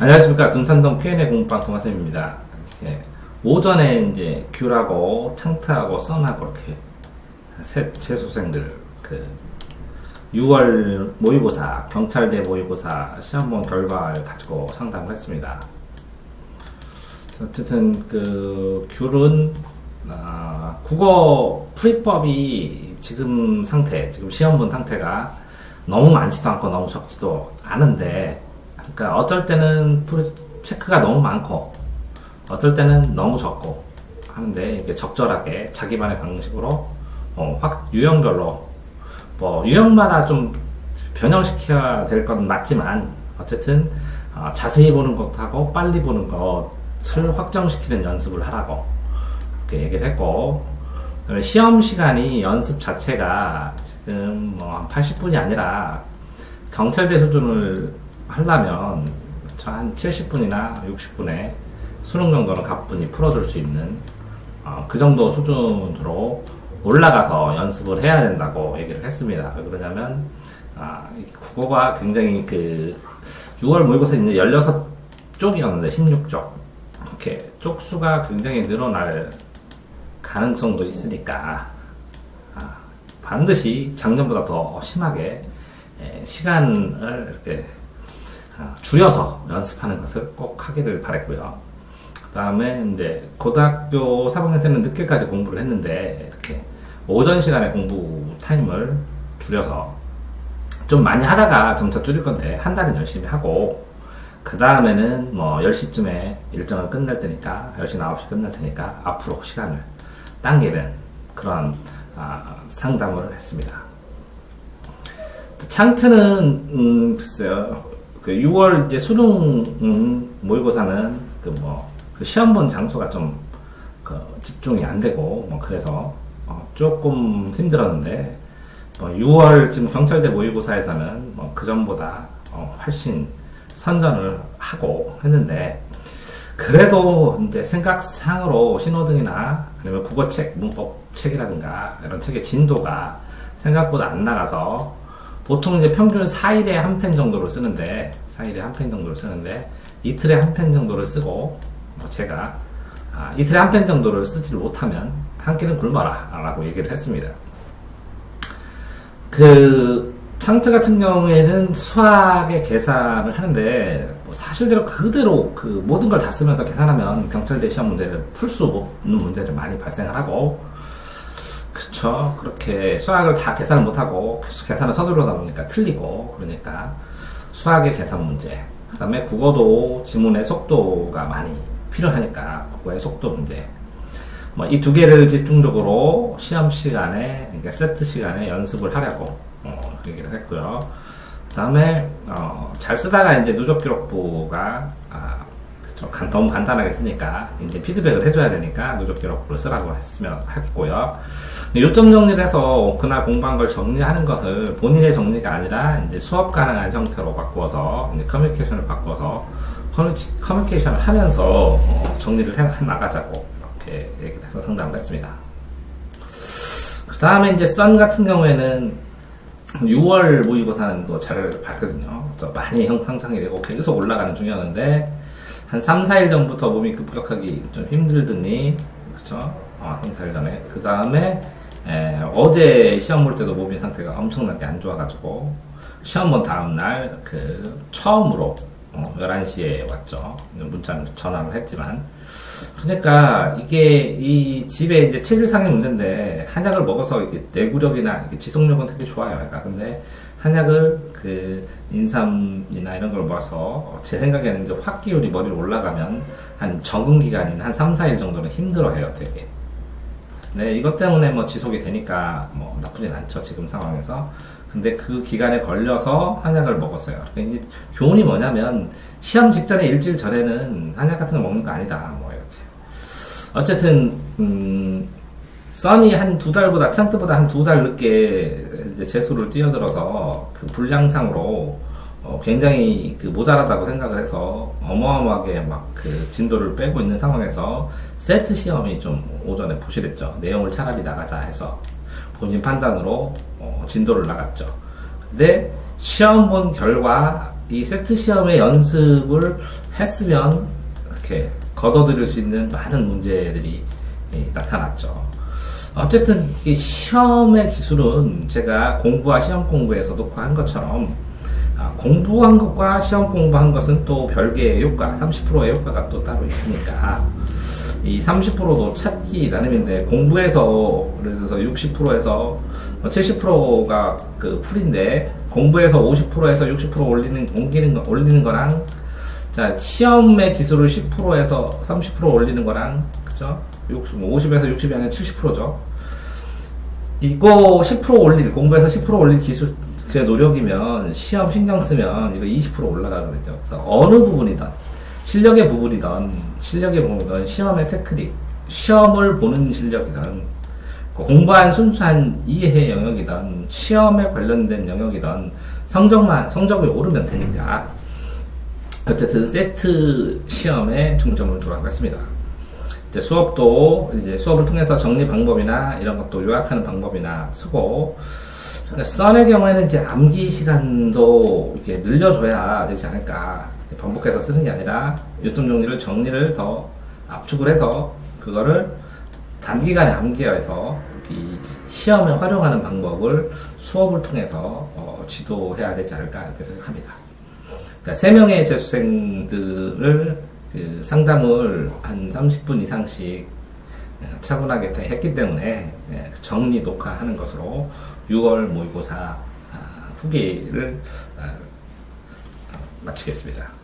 안녕하십니까. 등산동 Q&A 공부방 동화쌤입니다. 예, 오전에 이제 귤하고 창트하고 썬하고 이렇게 셋 재수생들 그 6월 모의고사 경찰대 모의고사 시험본 결과를 가지고 상담을 했습니다. 어쨌든 그 귤은 아, 국어 풀이법이 지금 상태, 지금 시험 본 상태가 너무 많지도 않고 너무 적지도 않은데, 그러니까 어떨 때는 체크가 너무 많고, 어떨 때는 너무 적고 하는데 이게 적절하게 자기만의 방식으로 어, 확 유형별로 뭐 유형마다 좀 변형시켜야 될 건 맞지만 어쨌든 어, 자세히 보는 것하고 빨리 보는 것을 확정시키는 연습을 하라고 이렇게 얘기를 했고 시험 시간이 연습 자체가 지금 뭐 80분이 아니라 경찰대 수준을 하려면 저한 70분이나 60분에 수능 정도는 가뿐히 풀어줄 수 있는 어, 그 정도 수준으로 올라가서 연습을 해야 된다고 얘기를 했습니다. 왜 그러냐면 아, 이 국어가 굉장히 그 6월 모의고사 이제 16쪽이었는데 16쪽 이렇게 쪽수가 굉장히 늘어날 가능성도 있으니까 아, 반드시 작년보다 더 심하게 예, 시간을 이렇게 아, 줄여서 연습하는 것을 꼭 하기를 바랬고요. 그 다음에 이제 고등학교 3학년 때는 늦게까지 공부를 했는데 이렇게 오전 시간에 공부 타임을 줄여서 좀 많이 하다가 점차 줄일 건데 한 달은 열심히 하고 그 다음에는 뭐 10시쯤에 일정을 끝낼 테니까 10시 9시 끝날 테니까 앞으로 시간을 당기는 그런 아, 상담을 했습니다. 창트는 음, 글쎄요 그 6월 이제 수능 음, 모의고사는 그 뭐 그 시험 본 장소가 좀 그 집중이 안 되고 뭐 그래서 어, 조금 힘들었는데 뭐 6월 지금 경찰대 모의고사에서는 뭐 그 전보다 어, 훨씬 선전을 하고 했는데 그래도 이제 생각상으로 신호등이나 아니면 국어책, 문법책이라든가 이런 책의 진도가 생각보다 안 나가서 보통 이제 평균 4일에 한 편 정도로 쓰는데 4일에 한 편 정도를 쓰는데 이틀에 한 편 정도를 쓰고 뭐 제가 아, 이틀에 한 편 정도를 쓰지를 못하면 한 끼는 굶어라 라고 얘기를 했습니다. 그 창트 같은 경우에는 수학의 계산을 하는데 뭐 사실대로 그대로 그 모든 걸 다 쓰면서 계산하면 경찰대 시험 문제를 풀 수 없는 문제를 많이 발생을 하고 그쵸 그렇게 수학을 다 계산을 못하고 계산을 서두르다 보니까 틀리고 그러니까 수학의 계산 문제 그 다음에 국어도 지문의 속도가 많이 필요하니까 국어의 속도 문제 뭐 이 두 개를 집중적으로 시험 시간에 그러니까 세트 시간에 연습을 하려고 어, 얘기를 했고요. 그 다음에 어, 잘 쓰다가 이제 누적 기록부가 간- 너무 간단하게 쓰니까 이제 피드백을 해줘야 되니까 누적 기록부를 쓰라고 했으면 했고요. 요점 정리를 해서 그날 공부한 걸 정리하는 것을 본인의 정리가 아니라 이제 수업 가능한 형태로 바꾸어서 이제 커뮤니케이션을 바꿔서 커뮤니- 커뮤니케이션을 하면서 어, 정리를 해, 해 나가자고 이렇게 얘기를 해서 상담을 했습니다. 그 다음에 이제 썬 같은 경우에는 6월 모의고사는 또 자료를 봤거든요. 또 많이 형상상이 되고 계속 올라가는 중이었는데 한 3, 4일 전부터 몸이 급격하게 좀 힘들더니 그쵸? 어, 3, 4일 전에 그 다음에 어제 시험 볼 때도 몸의 상태가 엄청나게 안 좋아가지고 시험 본 다음날 그 처음으로 어, 11시에 왔죠. 문자 전화를 했지만 그러니까 이게 이 집에 이제 체질상의 문제인데 한약을 먹어서 이렇게 내구력이나 이렇게 지속력은 되게 좋아요. 그러니까 근데 한약을 그 인삼이나 이런 걸 먹어서 제 생각에는 이제 화기율이 머리로 올라가면 한 적응 기간인 한 3, 4일 정도는 힘들어해요, 되게. 네, 이것 때문에 뭐 지속이 되니까 뭐 나쁘진 않죠, 지금 상황에서. 근데 그 기간에 걸려서 한약을 먹었어요. 그러니까 교훈이 뭐냐면 시험 직전에 일주일 전에는 한약 같은 거 먹는 거 아니다. 뭐 이렇게. 어쨌든 음, 써니 한 두 달보다 찬트보다 한 두 달 늦게 이제 재수를 뛰어들어서 그 분량상으로 어, 굉장히 그 모자라다고 생각을 해서 어마어마하게 막 그 진도를 빼고 있는 상황에서 세트 시험이 좀 오전에 부실했죠. 내용을 차라리 나가자 해서 본인 판단으로 어, 진도를 나갔죠. 근데 시험 본 결과 이 세트 시험의 연습을 했으면 이렇게 걷어들일 수 있는 많은 문제들이 예, 나타났죠. 어쨌든 이 시험의 기술은 제가 공부와 시험 공부에서도 한 것처럼 아, 공부한 것과 시험 공부한 것은 또 별개의 효과, 30%의 효과가 또 따로 있으니까 이 30%도 찾기 나름인데 예를 들어서 60%에서 70%가 그 풀인데 공부해서 50%에서 60% 올리는 옮기는 거, 올리는 거랑 자 시험의 기술을 10%에서 30% 올리는 거랑 그죠? 60, 50에서 60이 아니라 70%죠. 이거 10% 올릴 공부해서 10% 올릴 기술 그 노력이면 시험 신경 쓰면 이거 20% 올라가거든요. 그래서 어느 부분이든 실력의 부분이든 실력의 부분이든 시험의 테크닉 시험을 보는 실력이든 그 공부한 순수한 이해 영역이든 시험에 관련된 영역이든 성적만 성적이 오르면 되니까 어쨌든 세트 시험에 중점을 두라고 했습니다. 이제 수업도 이제 수업을 통해서 정리 방법이나 이런 것도 요약하는 방법이나 쓰고 썬의 경우에는 이제 암기 시간도 이렇게 늘려줘야 되지 않을까 반복해서 쓰는 게 아니라 요점 정리를 정리를 더 압축을 해서 그거를 단기간에 암기해서 이 시험에 활용하는 방법을 수업을 통해서 어, 지도해야 되지 않을까 이렇게 생각합니다. 그러니까 세 명의 재수생들을 그 상담을 한 30분 이상씩 차분하게 다 했기 때문에 예, 정리 녹화하는 것으로 6월 모의고사 아, 후기를 아, 마치겠습니다.